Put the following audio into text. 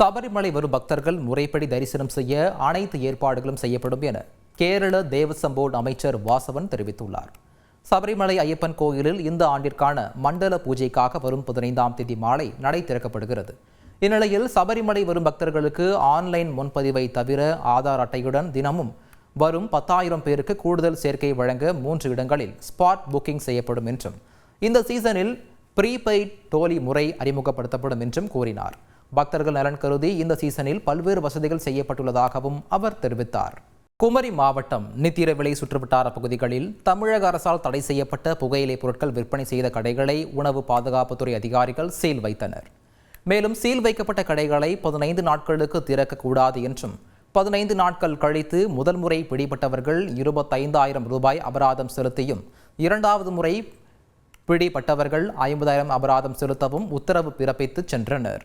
சபரிமலை வரும் பக்தர்கள் முறைப்படி தரிசனம் செய்ய அனைத்து ஏற்பாடுகளும் செய்யப்படும் என கேரள தேவசம் போர்டு அமைச்சர் வாசவன் தெரிவித்துள்ளார். சபரிமலை ஐயப்பன் கோயிலில் இந்த ஆண்டிற்கான மண்டல பூஜைக்காக வரும் பதினைந்தாம் தேதி மாலை நடை திறக்கப்படுகிறது. இந்நிலையில் சபரிமலை வரும் பக்தர்களுக்கு ஆன்லைன் முன்பதிவை தவிர ஆதார் அட்டையுடன் தினமும் வரும் பத்தாயிரம் பேருக்கு கூடுதல் சேர்க்கை வழங்க மூன்று இடங்களில் ஸ்பாட் புக்கிங் செய்யப்படும் என்றும் இந்த சீசனில் ப்ரீபெய்ட் டோலி முறை அறிமுகப்படுத்தப்படும் என்றும் கூறினார். பக்தர்கள் நலன் கருதி இந்த சீசனில் பல்வேறு வசதிகள் செய்யப்பட்டுள்ளதாகவும் அவர் தெரிவித்தார். குமரி மாவட்டம் நித்திர விலை சுற்றுவட்டார பகுதிகளில் தமிழக அரசால் தடை செய்யப்பட்ட புகையிலை பொருட்கள் விற்பனை செய்த கடைகளை உணவு பாதுகாப்புத்துறை அதிகாரிகள் சீல் வைத்தனர். மேலும் சீல் வைக்கப்பட்ட கடைகளை பதினைந்து நாட்களுக்கு திறக்கக்கூடாது என்றும் பதினைந்து நாட்கள் கழித்து முதல் முறை பிடிபட்டவர்கள் இருபத்தைந்தாயிரம் ரூபாய் அபராதம் செலுத்தியும் இரண்டாவது முறை பிடிபட்டவர்கள் ஐம்பதாயிரம் அபராதம் செலுத்தவும் உத்தரவு பிறப்பித்து சென்றனர்.